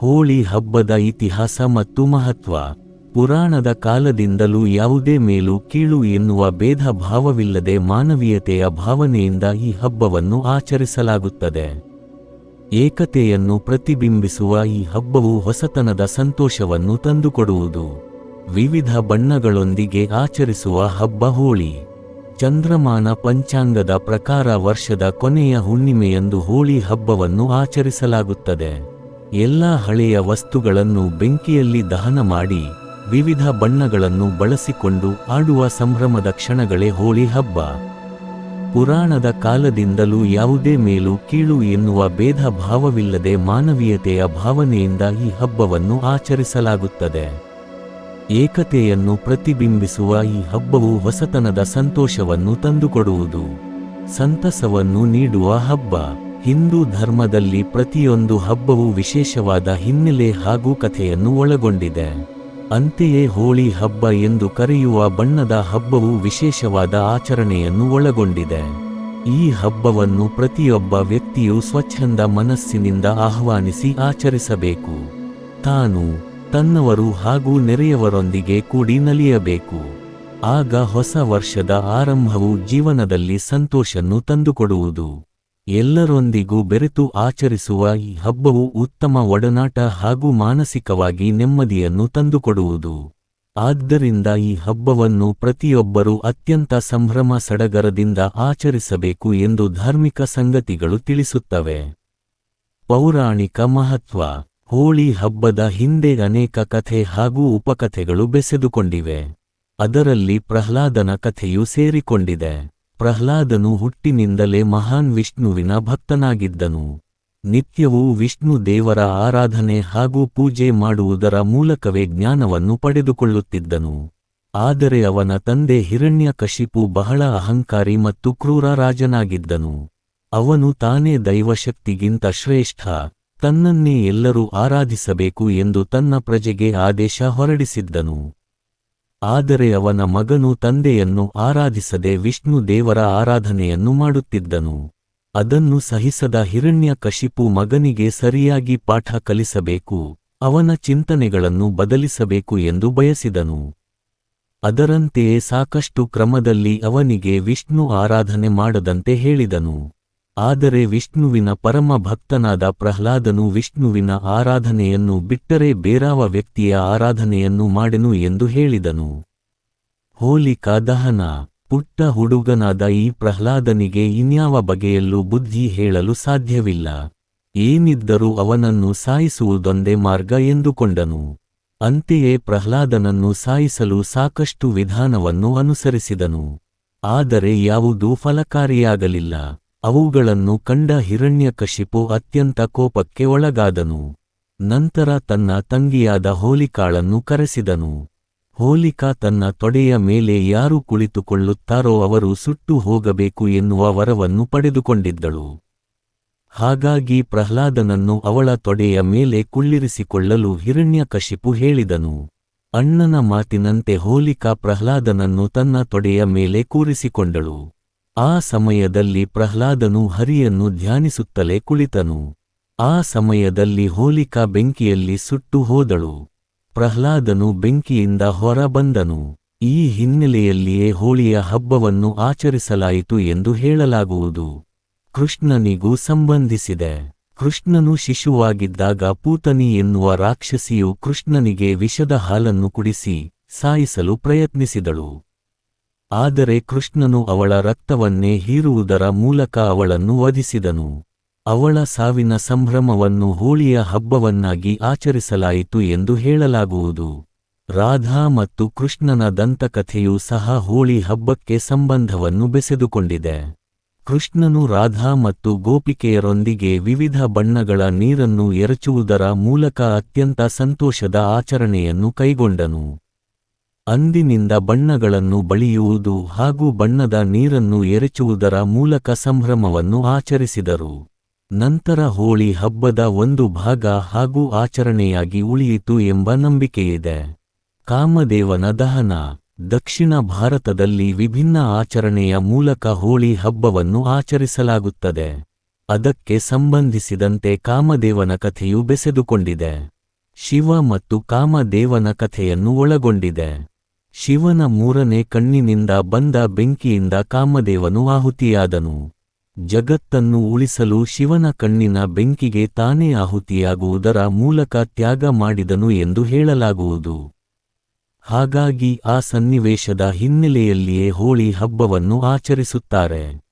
ಹೋಳಿ ಹಬ್ಬದ ಇತಿಹಾಸ ಮತ್ತು ಮಹತ್ವ. ಪುರಾಣದ ಕಾಲದಿಂದಲೂ ಯಾವುದೇ ಮೇಲೂ ಕೀಳು ಎನ್ನುವ ಭೇದ ಭಾವವಿಲ್ಲದೆ ಮಾನವೀಯತೆಯ ಭಾವನೆಯಿಂದ ಈ ಹಬ್ಬವನ್ನು ಆಚರಿಸಲಾಗುತ್ತದೆ. ಏಕತೆಯನ್ನು ಪ್ರತಿಬಿಂಬಿಸುವ ಈ ಹಬ್ಬವು ಹೊಸತನದ ಸಂತೋಷವನ್ನು ತಂದುಕೊಡುವುದು. ವಿವಿಧ ಬಣ್ಣಗಳೊಂದಿಗೆ ಆಚರಿಸುವ ಹಬ್ಬ ಹೋಳಿ. ಚಂದ್ರಮಾನ ಪಂಚಾಂಗದ ಪ್ರಕಾರ ವರ್ಷದ ಕೊನೆಯ ಹುಣ್ಣಿಮೆಯಂದು ಹೋಳಿ ಹಬ್ಬವನ್ನು ಆಚರಿಸಲಾಗುತ್ತದೆ. ಎಲ್ಲ ಹಳೆಯ ವಸ್ತುಗಳನ್ನು ಬೆಂಕಿಯಲ್ಲಿ ದಹನ ಮಾಡಿ ವಿವಿಧ ಬಣ್ಣಗಳನ್ನು ಬಳಸಿಕೊಂಡು ಆಡುವ ಸಂಭ್ರಮದ ಕ್ಷಣಗಳೇ ಹೋಳಿ ಹಬ್ಬ. ಪುರಾಣದ ಕಾಲದಿಂದಲೂ ಯಾವುದೇ ಮೇಲೂ ಕೀಳು ಎನ್ನುವ ಭೇದ ಭಾವವಿಲ್ಲದೆ ಮಾನವೀಯತೆಯ ಭಾವನೆಯಿಂದ ಈ ಹಬ್ಬವನ್ನು ಆಚರಿಸಲಾಗುತ್ತದೆ. ಏಕತೆಯನ್ನು ಪ್ರತಿಬಿಂಬಿಸುವ ಈ ಹಬ್ಬವು ಹೊಸತನದ ಸಂತೋಷವನ್ನು ತಂದುಕೊಡುವುದು. ಸಂತಸವನ್ನು ನೀಡುವ ಹಬ್ಬ. ಹಿಂದೂ ಧರ್ಮದಲ್ಲಿ ಪ್ರತಿಯೊಂದು ಹಬ್ಬವು ವಿಶೇಷವಾದ ಹಿನ್ನೆಲೆ ಹಾಗೂ ಕಥೆಯನ್ನು ಒಳಗೊಂಡಿದೆ. ಅಂತೆಯೇ ಹೋಳಿ ಹಬ್ಬ ಎಂದು ಕರೆಯುವ ಬಣ್ಣದ ಹಬ್ಬವು ವಿಶೇಷವಾದ ಆಚರಣೆಯನ್ನು ಒಳಗೊಂಡಿದೆ. ಈ ಹಬ್ಬವನ್ನು ಪ್ರತಿಯೊಬ್ಬ ವ್ಯಕ್ತಿಯು ಸ್ವಚ್ಛಂದ ಮನಸ್ಸಿನಿಂದ ಆಹ್ವಾನಿಸಿ ಆಚರಿಸಬೇಕು. ತಾನು, ತನ್ನವರು ಹಾಗೂ ನೆರೆಯವರೊಂದಿಗೆ ಕೂಡಿ ನಲಿಯಬೇಕು. ಆಗ ಹೊಸ ವರ್ಷದ ಆರಂಭವು ಜೀವನದಲ್ಲಿ ಸಂತೋಷನ್ನು ತಂದುಕೊಡುವುದು. ಎಲ್ಲರೊಂದಿಗೂ ಬೆರೆತು ಆಚರಿಸುವ ಈ ಹಬ್ಬವು ಉತ್ತಮ ಒಡನಾಟ ಹಾಗೂ ಮಾನಸಿಕವಾಗಿ ನೆಮ್ಮದಿಯನ್ನು ತಂದುಕೊಡುವುದು. ಆದ್ದರಿಂದ ಈ ಹಬ್ಬವನ್ನು ಪ್ರತಿಯೊಬ್ಬರೂ ಅತ್ಯಂತ ಸಂಭ್ರಮ ಸಡಗರದಿಂದ ಆಚರಿಸಬೇಕು ಎಂದು ಧಾರ್ಮಿಕ ಸಂಗತಿಗಳು ತಿಳಿಸುತ್ತವೆ. ಪೌರಾಣಿಕ ಮಹತ್ವ. ಹೋಳಿ ಹಬ್ಬದ ಹಿಂದೆ ಅನೇಕ ಕಥೆ ಹಾಗೂ ಉಪಕಥೆಗಳು ಬೆಸೆದುಕೊಂಡಿವೆ. ಅದರಲ್ಲಿ ಪ್ರಹ್ಲಾದನ ಕಥೆಯೂ ಸೇರಿಕೊಂಡಿದೆ. ಪ್ರಹ್ಲಾದನು ಹುಟ್ಟಿನಿಂದಲೇ ಮಹಾನ್ ವಿಷ್ಣುವಿನ ಭಕ್ತನಾಗಿದ್ದನು. ನಿತ್ಯವೂ ವಿಷ್ಣು ದೇವರ ಆರಾಧನೆ ಹಾಗೂ ಪೂಜೆ ಮಾಡುವುದರ ಮೂಲಕವೇ ಜ್ಞಾನವನ್ನು ಪಡೆದುಕೊಳ್ಳುತ್ತಿದ್ದನು. ಆದರೆ ಅವನ ತಂದೆ ಹಿರಣ್ಯಕಶಿಪು ಬಹಳ ಅಹಂಕಾರಿ ಮತ್ತು ಕ್ರೂರ ರಾಜನಾಗಿದ್ದನು. ಅವನು ತಾನೇ ದೈವಶಕ್ತಿಗಿಂತ ಶ್ರೇಷ್ಠ, ತನ್ನನ್ನೇ ಎಲ್ಲರೂ ಆರಾಧಿಸಬೇಕು ಎಂದು ತನ್ನ ಪ್ರಜೆಗೆ ಆದೇಶ ಹೊರಡಿಸಿದ್ದನು. ಆದರೆ ಅವನ ಮಗನು ತಂದೆಯನ್ನು ಆರಾಧಿಸದೆ ವಿಷ್ಣು ದೇವರ ಆರಾಧನೆಯನ್ನು ಮಾಡುತ್ತಿದ್ದನು. ಅದನ್ನು ಸಹಿಸದ ಹಿರಣ್ಯ ಕಶಿಪು ಮಗನಿಗೆ ಸರಿಯಾಗಿ ಪಾಠ ಕಲಿಸಬೇಕು, ಅವನ ಚಿಂತನೆಗಳನ್ನು ಬದಲಿಸಬೇಕು ಎಂದು ಬಯಸಿದನು. ಅದರಂತೆಯೇ ಸಾಕಷ್ಟು ಕ್ರಮದಲ್ಲಿ ಅವನಿಗೆ ವಿಷ್ಣು ಆರಾಧನೆ ಮಾಡದಂತೆ ಹೇಳಿದನು. ಆದರೆ ವಿಷ್ಣುವಿನ ಪರಮ ಭಕ್ತನಾದ ಪ್ರಹ್ಲಾದನು ವಿಷ್ಣುವಿನ ಆರಾಧನೆಯನ್ನು ಬಿಟ್ಟರೆ ಬೇರಾವ ವ್ಯಕ್ತಿಯ ಆರಾಧನೆಯನ್ನು ಮಾಡೆನು ಎಂದು ಹೇಳಿದನು. ಹೋಲಿಕಾ ದಹನ. ಪುಟ್ಟ ಹುಡುಗನಾದ ಈ ಪ್ರಹ್ಲಾದನಿಗೆ ಇನ್ಯಾವ ಬಗೆಯಲ್ಲೂ ಬುದ್ಧಿ ಹೇಳಲು ಸಾಧ್ಯವಿಲ್ಲ. ಏನಿದ್ದರೂ ಅವನನ್ನು ಸಾಯಿಸುವುದೊಂದೇ ಮಾರ್ಗ ಎಂದುಕೊಂಡನು. ಅಂತೆಯೇ ಪ್ರಹ್ಲಾದನನ್ನು ಸಾಯಿಸಲು ಸಾಕಷ್ಟು ವಿಧಾನವನ್ನು ಅನುಸರಿಸಿದನು. ಆದರೆ ಯಾವುದೂ ಫಲಕಾರಿಯಾಗಲಿಲ್ಲ. ಅವುಗಳನ್ನು ಕಂಡ ಹಿರಣ್ಯಕಶಿಪು ಅತ್ಯಂತ ಕೋಪಕ್ಕೆ ಒಳಗಾದನು. ನಂತರ ತನ್ನ ತಂಗಿಯಾದ ಹೋಲಿಕಾಳನ್ನು ಕರೆಸಿದನು. ಹೋಲಿಕಾ ತನ್ನ ತೊಡೆಯ ಮೇಲೆ ಯಾರು ಕುಳಿತುಕೊಳ್ಳುತ್ತಾರೋ ಅವರು ಸುಟ್ಟು ಹೋಗಬೇಕು ಎನ್ನುವ ವರವನ್ನು ಪಡೆದುಕೊಂಡಿದ್ದಳು. ಹಾಗಾಗಿ ಪ್ರಹ್ಲಾದನನ್ನು ಅವಳ ತೊಡೆಯ ಮೇಲೆ ಕುಳ್ಳಿರಿಸಿಕೊಳ್ಳಲು ಹಿರಣ್ಯಕಶಿಪು ಹೇಳಿದನು. ಅಣ್ಣನ ಮಾತಿನಂತೆ ಹೋಲಿಕಾ ಪ್ರಹ್ಲಾದನನ್ನು ತನ್ನ ತೊಡೆಯ ಮೇಲೆ ಕೂರಿಸಿಕೊಂಡಳು. ಆ ಸಮಯದಲ್ಲಿ ಪ್ರಹ್ಲಾದನು ಹರಿಯನ್ನು ಧ್ಯಾನಿಸುತ್ತಲೇ ಕುಳಿತನು. ಆ ಸಮಯದಲ್ಲಿ ಹೋಲಿಕಾ ಬೆಂಕಿಯಲ್ಲಿ ಸುಟ್ಟು ಹೋದಳು. ಪ್ರಹ್ಲಾದನು ಬೆಂಕಿಯಿಂದ ಹೊರಬಂದನು. ಈ ಹಿನ್ನೆಲೆಯಲ್ಲಿಯೇ ಹೋಳಿಯ ಹಬ್ಬವನ್ನು ಆಚರಿಸಲಾಯಿತು ಎಂದು ಹೇಳಲಾಗುವುದು. ಕೃಷ್ಣನಿಗೂ ಸಂಬಂಧಿಸಿದೆ. ಕೃಷ್ಣನು ಶಿಶುವಾಗಿದ್ದಾಗ ಪೂತನಿ ಎನ್ನುವ ರಾಕ್ಷಸಿಯು ಕೃಷ್ಣನಿಗೆ ವಿಷದ ಹಾಲನ್ನು ಕುಡಿಸಿ, ಸಾಯಿಸಲು ಪ್ರಯತ್ನಿಸಿದಳು. ಆದರೆ ಕೃಷ್ಣನು ಅವಳ ರಕ್ತವನ್ನೇ ಹೀರುವುದರ ಮೂಲಕ ಅವಳನ್ನು ವಧಿಸಿದನು. ಅವಳ ಸಾವಿನ ಸಂಭ್ರಮವನ್ನು ಹೋಳಿಯ ಹಬ್ಬವನ್ನಾಗಿ ಆಚರಿಸಲಾಯಿತು ಎಂದು ಹೇಳಲಾಗುವುದು. ರಾಧಾ ಮತ್ತು ಕೃಷ್ಣನ ದಂತಕಥೆಯೂ ಸಹ ಹೋಳಿ ಹಬ್ಬಕ್ಕೆ ಸಂಬಂಧವನ್ನು ಬೆಸೆದುಕೊಂಡಿದೆ. ಕೃಷ್ಣನು ರಾಧಾ ಮತ್ತು ಗೋಪಿಕೆಯರೊಂದಿಗೆ ವಿವಿಧ ಬಣ್ಣಗಳ ನೀರನ್ನು ಎರಚುವುದರ ಮೂಲಕ ಅತ್ಯಂತ ಸಂತೋಷದ ಆಚರಣೆಯನ್ನು ಕೈಗೊಂಡನು. ಅಂದಿನಿಂದ ಬಣ್ಣಗಳನ್ನು ಬಳಿಯುವುದು ಹಾಗೂ ಬಣ್ಣದ ನೀರನ್ನು ಎರಚುವುದರ ಮೂಲಕ ಸಂಭ್ರಮವನ್ನು ಆಚರಿಸಿದರು. ನಂತರ ಹೋಳಿ ಹಬ್ಬದ ಒಂದು ಭಾಗ ಹಾಗೂ ಆಚರಣೆಯಾಗಿ ಉಳಿಯಿತು ಎಂಬ ನಂಬಿಕೆಯಿದೆ. ಕಾಮದೇವನ ದಹನ. ದಕ್ಷಿಣ ಭಾರತದಲ್ಲಿ ವಿಭಿನ್ನ ಆಚರಣೆಯ ಮೂಲಕ ಹೋಳಿ ಹಬ್ಬವನ್ನು ಆಚರಿಸಲಾಗುತ್ತದೆ. ಅದಕ್ಕೆ ಸಂಬಂಧಿಸಿದಂತೆ ಕಾಮದೇವನ ಕಥೆಯು ಬೆಸೆದುಕೊಂಡಿದೆ. ಶಿವ ಮತ್ತು ಕಾಮದೇವನ ಕಥೆಯನ್ನು ಒಳಗೊಂಡಿದೆ. ಶಿವನ ಮೂರನೇ ಕಣ್ಣಿನಿಂದ ಬಂದ ಬೆಂಕಿಯಿಂದ ಕಾಮದೇವನು ಆಹುತಿಯಾದನು. ಜಗತ್ತನ್ನು ಉಳಿಸಲು ಶಿವನ ಕಣ್ಣಿನ ಬೆಂಕಿಗೆ ತಾನೇ ಆಹುತಿಯಾಗುವುದರ ಮೂಲಕ ತ್ಯಾಗ ಮಾಡಿದನು ಎಂದು ಹೇಳಲಾಗುವುದು. ಹಾಗಾಗಿ ಆ ಸನ್ನಿವೇಶದ ಹಿನ್ನೆಲೆಯಲ್ಲಿಯೇ ಹೋಳಿ ಹಬ್ಬವನ್ನು ಆಚರಿಸುತ್ತಾರೆ.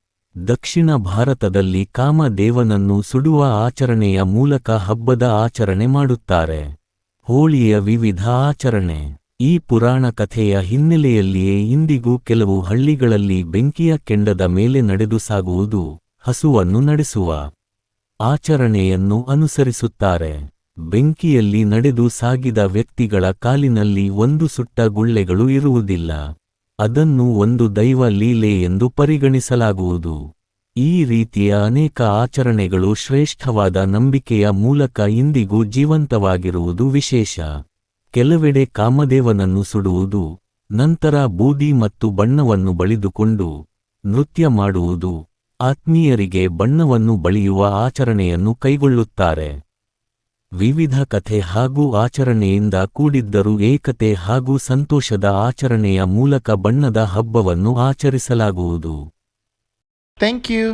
ದಕ್ಷಿಣ ಭಾರತದಲ್ಲಿ ಕಾಮದೇವನನ್ನು ಸುಡುವ ಆಚರಣೆಯ ಮೂಲಕ ಹಬ್ಬದ ಆಚರಣೆ ಮಾಡುತ್ತಾರೆ. ಹೋಳಿಯ ವಿವಿಧ ಆಚರಣೆ. ಈ ಪುರಾಣ ಕಥೆಯ ಹಿನ್ನೆಲೆಯಲ್ಲಿಯೇ ಇಂದಿಗೂ ಕೆಲವು ಹಳ್ಳಿಗಳಲ್ಲಿ ಬೆಂಕಿಯ ಕೆಂಡದ ಮೇಲೆ ನಡೆದು ಸಾಗುವುದು, ಹಸುವನ್ನು ನಡೆಸುವ ಆಚರಣೆಯನ್ನು ಅನುಸರಿಸುತ್ತಾರೆ. ಬೆಂಕಿಯಲ್ಲಿ ನಡೆದು ಸಾಗಿದ ವ್ಯಕ್ತಿಗಳ ಕಾಲಿನಲ್ಲಿ ಒಂದು ಸುಟ್ಟ ಗುಳ್ಳೆಗಳು ಇರುವುದಿಲ್ಲ. ಅದನ್ನು ಒಂದು ದೈವ ಲೀಲೆ ಎಂದು ಪರಿಗಣಿಸಲಾಗುವುದು. ಈ ರೀತಿಯ ಅನೇಕ ಆಚರಣೆಗಳು ಶ್ರೇಷ್ಠವಾದ ನಂಬಿಕೆಯ ಮೂಲಕ ಇಂದಿಗೂ ಜೀವಂತವಾಗಿರುವುದು ವಿಶೇಷ. ಕೆಲವೆಡೆ ಕಾಮದೇವನನ್ನು ಸುಡುವುದು, ನಂತರ ಬೂದಿ ಮತ್ತು ಬಣ್ಣವನ್ನು ಬಳಿದುಕೊಂಡು ನೃತ್ಯ ಮಾಡುವುದು, ಆತ್ಮೀಯರಿಗೆ ಬಣ್ಣವನ್ನು ಬಳಿಯುವ ಆಚರಣೆಯನ್ನು ಕೈಗೊಳ್ಳುತ್ತಾರೆ ವಿವಿಧ ಕಥೆ ಹಾಗೂ ಆಚರಣೆಯಿಂದ ಕೂಡಿದ್ದರೂ ಏಕತೆ ಹಾಗೂ ಸಂತೋಷದ ಆಚರಣೆಯ ಮೂಲಕ ಬಣ್ಣದ ಹಬ್ಬವನ್ನು ಆಚರಿಸಲಾಗುವುದು ಥ್ಯಾಂಕ್ you.